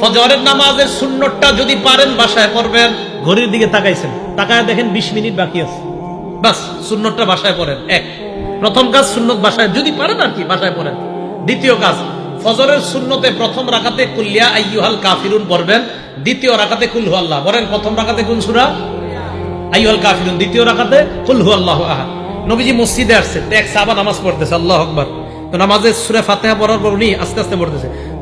ফজরের নামাজের সুন্নতটা যদি পারেন বাসায় পড়বেন। ঘড়ির দিকে তাকাইছেন। তাকায় দেখেন বিশ মিনিট বাকি আছে। বাস সুন্নতটা বাসায় পড়েন। এক। প্রথম কাজ সুন্নত বাসায় যদি পারেন আর কি বাসায় পড়েন। দ্বিতীয় কাজ ফজরের সুন্নতে প্রথম রাখাতে কুল্লিয়া আইয়ুহাল কাফিরুন পড়বেন। দ্বিতীয় রাখাতে কুল হু আল্লাহ। বলেন প্রথম রাখাতে কোন সুরা? আইয়ুহাল কাফিরুন। দ্বিতীয় রাখাতে কুল হু আল্লাহ আহাদ। নবীজি মসজিদে আসছে এক সাহাবা নামাজ পড়তেছে আল্লাহ আকবার। তো নামাজে সূরা ফাতিহা পড়ার পর উনি আস্তে আস্তে পড়তেছে।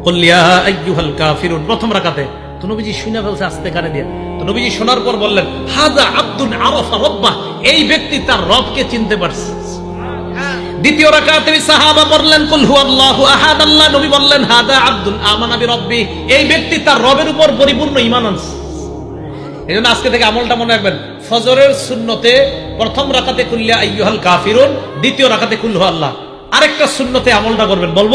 প্রথম রাখাতে তো নবীজি শুনে ফেলছে কানে দিয়ে। তো নবীজি শোনার পর বললেন হাদা আব্দুন আরাফা রব্বাহ এই ব্যক্তি তার রবকে চিনতে পারছে। দ্বিতীয় আল্লাহ আব্দুল রবের উপর পরিপূর্ণ আজকে থেকে আমলটা মনে রাখবেন, ফজরের প্রথম রাকাতে কাফিরুন, দ্বিতীয় রাকাতে আল্লাহ আরেকটা সুন্নতে আমলটা করবেন, বলব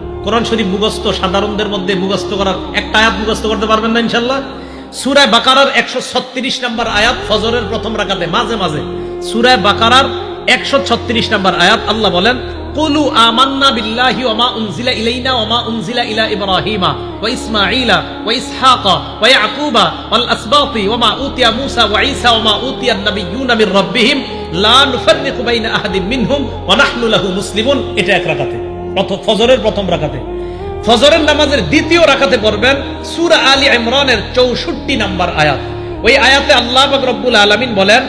কোরআন শরীফ মুখস্থ সাধারণদের মধ্যে মুখস্থ করার একটা আয়াত মুখস্থ করতে পারবেন না ইনশাল্লাহ সুরায় বাকারার একশো ছত্রিশ নম্বর আয়াত ফজরের প্রথম রাকাতে, মাঝে মাঝে। সুরায় বাকারার একশো ছত্রিশ নম্বর আয়াত আল্লাহ বলেন, কুলু আমান্না বিল্লাহি ওয়া উনজিলা ইলাইনা ওয়া উনজিলা ইলা ইব্রাহিমা ওয়া ইসমাঈলা ওয়া ইসহাকা ওয়া ইয়াকুবা ওয়াল আসবাতি ওয়া উতিয়া মূসা ওয়া ঈসা ওয়া মা উতিয়া আন-নাবিয়্যুনা মির রাব্বিহিম লা নুফাররিকু বাইনা আহাদিন মিনহুম ওয়া নাহনু লাহু মুসলিমুন। এটা এক রাকাতে। ফজরের প্রথম রাখাতে ফজরের নামাজের দ্বিতীয় রাখাতে পড়বেন সুরা আলী ইমরানের চৌষট্টি নাম্বার আয়াত। ওই আয়াতে আল্লাহ রব্বুল আলমিন বলেন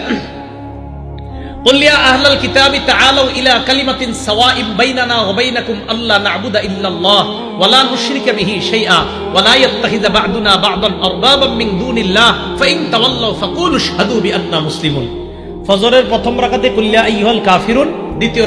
দ্বিতীয়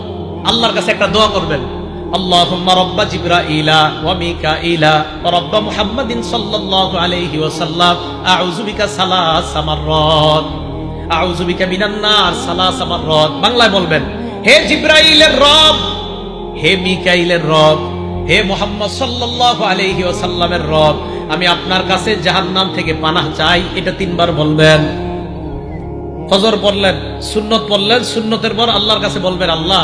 আল্লাহর কাছে একটা দোয়া করবেন। আল্লাহুম্মা ওয়া ওয়া মুহাম্মাদিন সাল্লাল্লাহু আলাইহি আউযু বিকা সালাসা মাররাত। আউযু বিকা মিনান নার সালাসা মাররাত। বাংলায় বলবেন, হে জিবরাইলের রব, হে মিকাইলের রব, হে মোহাম্মদ সাল্লাল্লাহু আলাইহি ওয়াসাল্লামের রব, আমি আপনার কাছে জাহান্নাম থেকে পানাহ চাই। এটা তিনবার বলবেন। ফজর পড়লেন, সুন্নত পড়লেন, সুন্নতের পর আল্লাহর কাছে বলবেন, আল্লাহ